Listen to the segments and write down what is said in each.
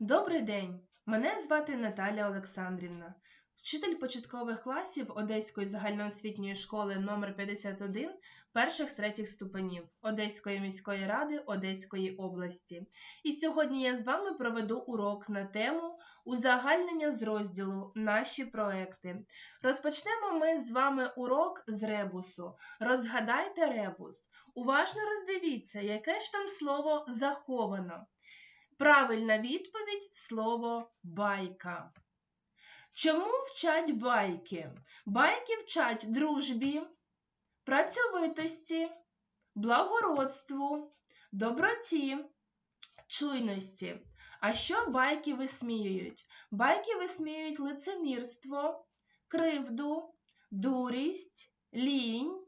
Добрий день! Мене звати Наталя Олександрівна, вчитель початкових класів Одеської загальноосвітньої школи номер 51 перших третіх ступенів Одеської міської ради Одеської області. І сьогодні я з вами проведу урок на тему узагальнення з розділу Наші проекти. Розпочнемо ми з вами урок з ребусу. Розгадайте ребус. Уважно роздивіться, яке ж там слово заховано. Правильна відповідь слово байка. Чому вчать байки? Байки вчать дружбі, працьовитості, благородству, доброті, чуйності. А що байки висміюють? Байки висміюють лицемірство, кривду, дурість, лінь,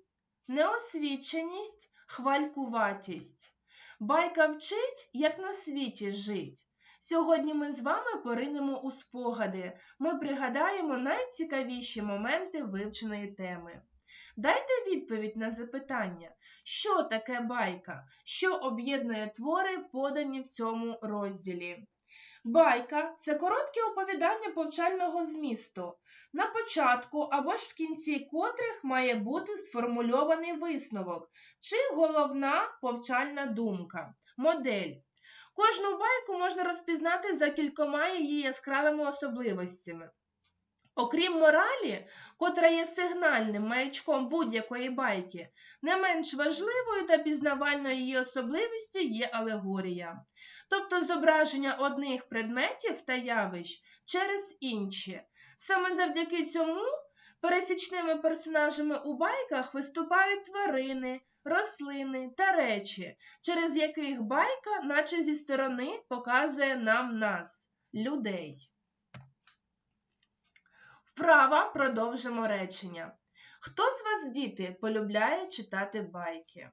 неосвіченість, хвалькуватість. Байка вчить, як на світі жить. Сьогодні ми з вами поринемо у спогади. Ми пригадаємо найцікавіші моменти вивченої теми. Дайте відповідь на запитання, що таке байка, що об'єднує твори, подані в цьому розділі. Байка це коротке оповідання повчального змісту, на початку або ж в кінці котрих має бути сформульований висновок чи головна повчальна думка, модель. Кожну байку можна розпізнати за кількома її яскравими особливостями. Окрім моралі, котра є сигнальним маячком будь-якої байки, не менш важливою та пізнавальною її особливістю є алегорія, тобто зображення одних предметів та явищ через інші. Саме завдяки цьому пересічними персонажами у байках виступають тварини, рослини та речі, через яких байка, наче зі сторони, показує нам нас, людей. Вправа продовжимо речення. Хто з вас, діти, полюбляє читати байки?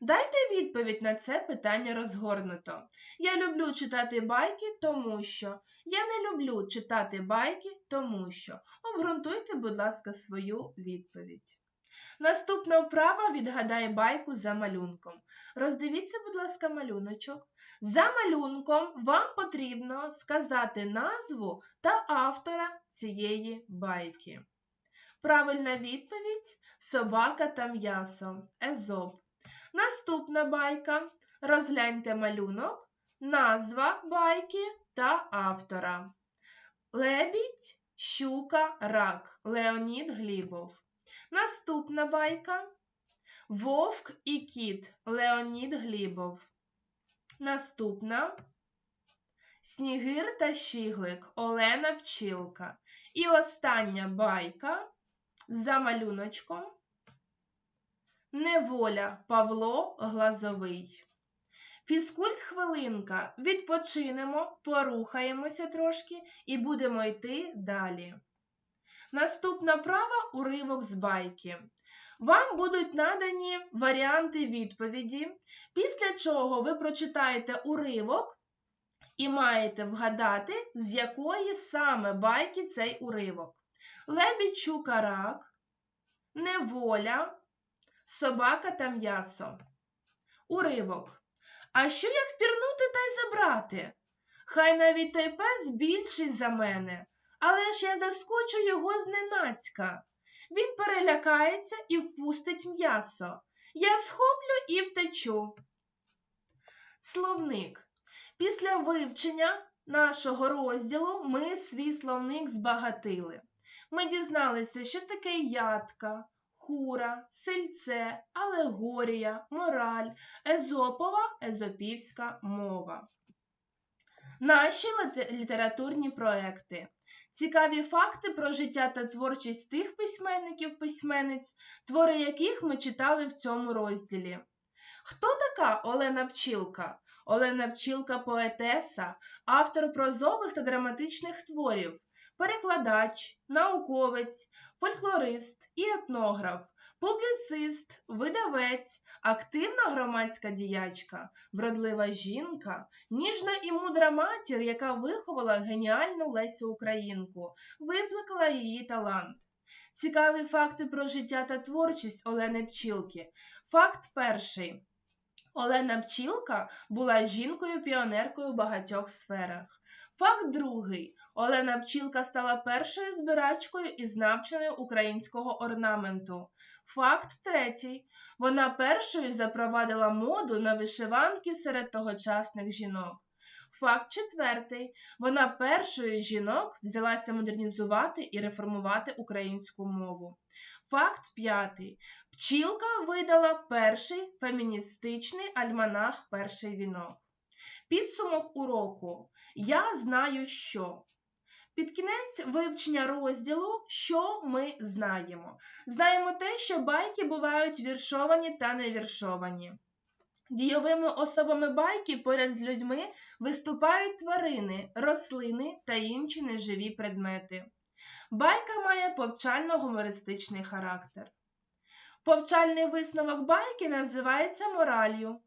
Дайте відповідь на це питання розгорнуто. Я люблю читати байки, тому що. Я не люблю читати байки, тому що. Обґрунтуйте, будь ласка, свою відповідь. Наступна вправа відгадай байку за малюнком. Роздивіться, будь ласка, малюночок. За малюнком вам потрібно сказати назву та автора цієї байки. Правильна відповідь собака та м'ясо. Езоп. Наступна байка. Розгляньте малюнок, назва байки та автора. Лебідь, щука, рак. Леонід Глібов. Наступна байка. Вовк і кіт. Леонід Глібов. Наступна. Снігир та щіглик Олена Пчілка. І остання байка за малюночком. Неволя Павло Глазовий. Фізкульт хвилинка. Відпочинемо, порухаємося трошки і будемо йти далі. Наступна права уривок з байки. Вам будуть надані варіанти відповіді, після чого ви прочитаєте уривок і маєте вгадати, з якої саме байки цей уривок. Лебідь щука рак, неволя, собака та м'ясо. Уривок. А що як пірнути та й забрати? Хай навіть той пес більший за мене, але ж я заскочу його зненацька. Він перелякається і впустить м'ясо. Я схоплю і втечу. Словник. Після вивчення нашого розділу ми свій словник збагатили. Ми дізналися, що таке ядка, хура, сельце, алегорія, мораль, езопова, езопівська мова. Наші літературні проекти. Цікаві факти про життя та творчість тих письменників-письменниць, твори яких ми читали в цьому розділі. Хто така Олена Пчілка? Олена Пчілка поетеса, автор прозових та драматичних творів, перекладач, науковець, фольклорист і етнограф, публіцист, видавець, активна громадська діячка, вродлива жінка, ніжна і мудра матір, яка виховала геніальну Лесю Українку, викликала її талант. Цікаві факти про життя та творчість Олени Пчілки. Факт перший. Олена Пчілка була жінкою-піонеркою в багатьох сферах. Факт другий. Олена Пчілка стала першою збирачкою і знавчиною українського орнаменту. Факт третій. Вона першою запровадила моду на вишиванки серед тогочасних жінок. Факт четвертий. Вона першою жінок взялася модернізувати і реформувати українську мову. Факт п'ятий. Пчілка видала перший феміністичний альманах Перший вінок. Підсумок уроку. Я знаю, що. Під кінець вивчення розділу Що ми знаємо. Знаємо те, що байки бувають віршовані та невіршовані. Дійовими особами байки поряд з людьми виступають тварини, рослини та інші неживі предмети. Байка має повчально-гумористичний характер. Повчальний висновок байки називається моралью.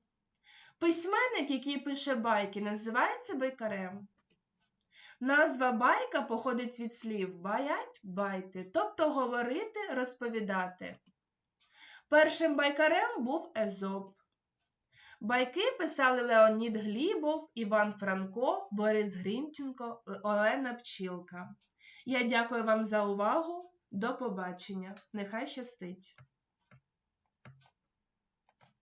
Письменник, який пише байки, називається байкарем. Назва байка походить від слів баять, байти, тобто говорити, розповідати. Першим байкарем був Езоп. Байки писали Леонід Глібов, Іван Франко, Борис Грінченко, Олена Пчілка. Я дякую вам за увагу. До побачення. Нехай щастить!